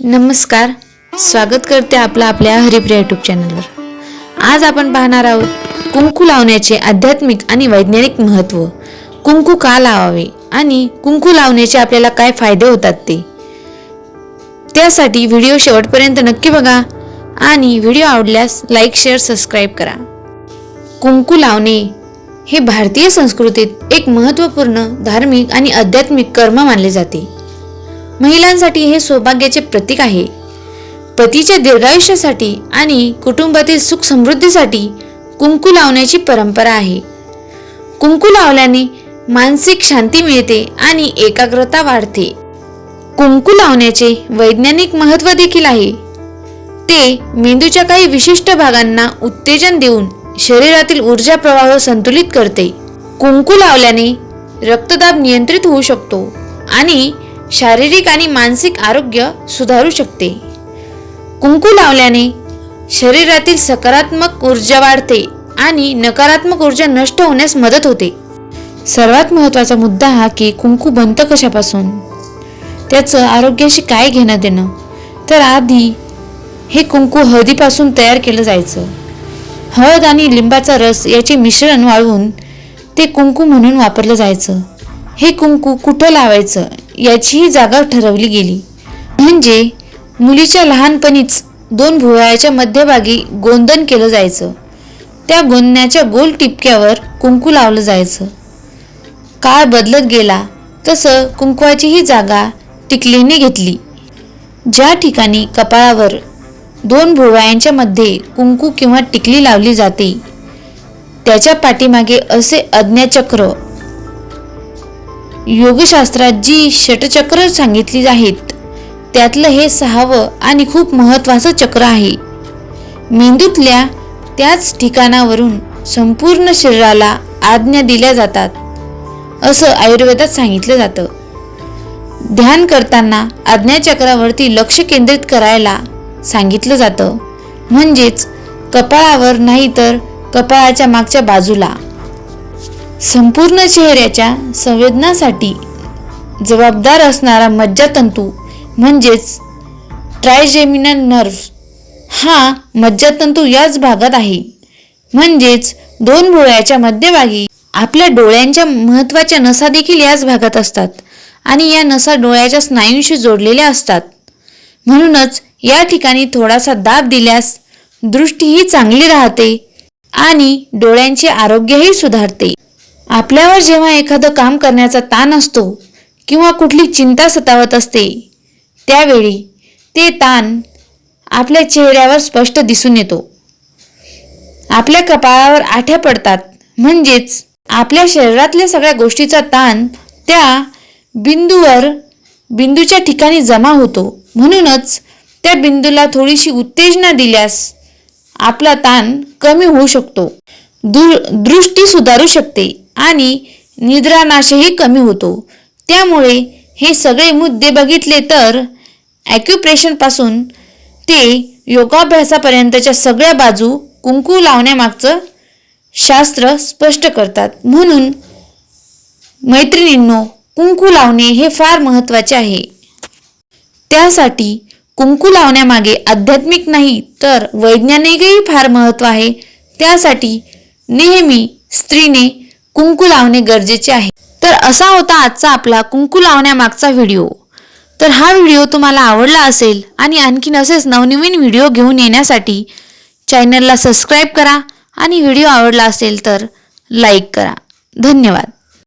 नमस्कार. स्वागत करते आपलं आपल्या हरिप्रिया यूट्यूब चॅनलवर आज आपण पाहणार आहोत कुंकू लावण्याचे आध्यात्मिक आणि वैज्ञानिक महत्त्व. कुंकू का लावावे आणि कुंकू लावण्याचे आपल्याला काय फायदे होतात ते? त्यासाठी व्हिडिओ शेवटपर्यंत नक्की बघा आणि व्हिडिओ आवडल्यास लाईक शेअर सबस्क्राईब करा. कुंकू लावणे हे भारतीय संस्कृतीत एक महत्त्वपूर्ण धार्मिक आणि आध्यात्मिक कर्म मानले जाते. महिलांसाठी हे सौभाग्याचे प्रतीक आहे. पतीच्या दीर्घायुष्यासाठी आणि कुटुंबातील सुख समृद्धीसाठी कुंकू लावण्याची परंपरा आहे. कुंकू लावल्याने मानसिक शांती मिळते आणि एकाग्रता वाढते. कुंकू लावण्याचे वैज्ञानिक महत्त्व देखील आहे. ते मेंदूच्या काही विशिष्ट भागांना उत्तेजन देऊन शरीरातील ऊर्जा प्रवाह संतुलित करते. कुंकू लावल्याने रक्तदाब नियंत्रित होऊ शकतो आणि शारीरिक आणि मानसिक आरोग्य सुधारू शकते. कुंकू लावल्याने शरीरातील सकारात्मक ऊर्जा वाढते आणि नकारात्मक ऊर्जा नष्ट होण्यास मदत होते. सर्वात महत्त्वाचा मुद्दा हा की कुंकू बनतं कशापासून? त्याचं आरोग्याशी काय घेणं देणं? तर आधी हे कुंकू हळदीपासून तयार केलं जायचं. हळद आणि लिंबाचा रस याचे मिश्रण वाळवून ते कुंकू म्हणून वापरलं जायचं. हे कुंकू कुठं लावायचं? याचीही जागा ठरवली गेली. म्हणजे मुलीच्या लहानपणीच दोन भुवयाच्या मध्यभागी गोंदन केलं जायचं. त्या गोंदण्याच्या गोल टिपक्यावर कुंकू लावलं जायचं. काळ बदलत गेला तसं कुंकवाचीही जागा टिकलीने घेतली. ज्या ठिकाणी कपाळावर दोन भुवयांच्या मध्ये कुंकू किंवा टिकली लावली जाते त्याच्या पाठीमागे असे अज्ञाचक्र योगशास्त्रात जी षटचक्र सांगितली आहेत त्यातलं हे सहावं आणि खूप महत्त्वाचं चक्र आहे. मेंदूतल्या त्याच ठिकाणावरून संपूर्ण शरीराला आज्ञा दिल्या जातात असं आयुर्वेदात सांगितलं जातं. ध्यान करताना आज्ञाचक्रावरती लक्ष केंद्रित करायला सांगितलं जातं. म्हणजेच कपाळावर नाही तर कपाळाच्या मागच्या बाजूला. संपूर्ण चेहऱ्याच्या संवेदनासाठी जबाबदार असणारा मज्जातंतू म्हणजेच ट्रायजेमिनल नर्व्ह हा मज्जातंतू याच भागात आहे. म्हणजेच दोन भोळ्याच्या मध्यभागी आपल्या डोळ्यांच्या महत्त्वाच्या नसा देखील याच भागात असतात आणि या नसा डोळ्याच्या स्नायूंशी जोडलेल्या असतात. म्हणूनच या ठिकाणी थोडासा दाब दिल्यास दृष्टीही चांगली राहते आणि डोळ्यांचे आरोग्यही सुधारते. आपल्यावर जेव्हा एखादं काम करण्याचा ताण असतो किंवा कुठली चिंता सतावत असते त्यावेळी ते ताण आपल्या चेहऱ्यावर स्पष्ट दिसून येतो. आपल्या कपाळावर आठ्या पडतात. म्हणजेच आपल्या शरीरातल्या सगळ्या गोष्टीचा ताण त्या बिंदूवर बिंदूच्या ठिकाणी जमा होतो. म्हणूनच त्या बिंदूला थोडीशी उत्तेजना दिल्यास आपला ताण कमी होऊ शकतो. दृ दृष्टी सुधारू शकते. आणि निद्रानाशही कमी होतो. त्यामुळे हे सगळे मुद्दे बघितले तर ॲक्युप्रेशनपासून ते योगाभ्यासापर्यंतच्या सगळ्या बाजू कुंकू लावण्यामागचं शास्त्र स्पष्ट करतात. म्हणून मैत्रिणींनो कुंकू लावणे हे फार महत्त्वाचे आहे. त्यासाठी कुंकू लावण्यामागे आध्यात्मिक नाही तर वैज्ञानिकही फार महत्त्व आहे. त्यासाठी नेहमी स्त्रीने कुंकू लावणे गरजेचे आहे. तर असा होता आजचा आपला कुंकू लावण्यामागचा व्हिडिओ. तर हा व्हिडिओ तुम्हाला आवडला असेल आणि आणखीन असेच नवनवीन व्हिडिओ घेऊन येण्यासाठी चॅनलला सबस्क्राईब करा आणि व्हिडिओ आवडला असेल तर लाईक करा. धन्यवाद.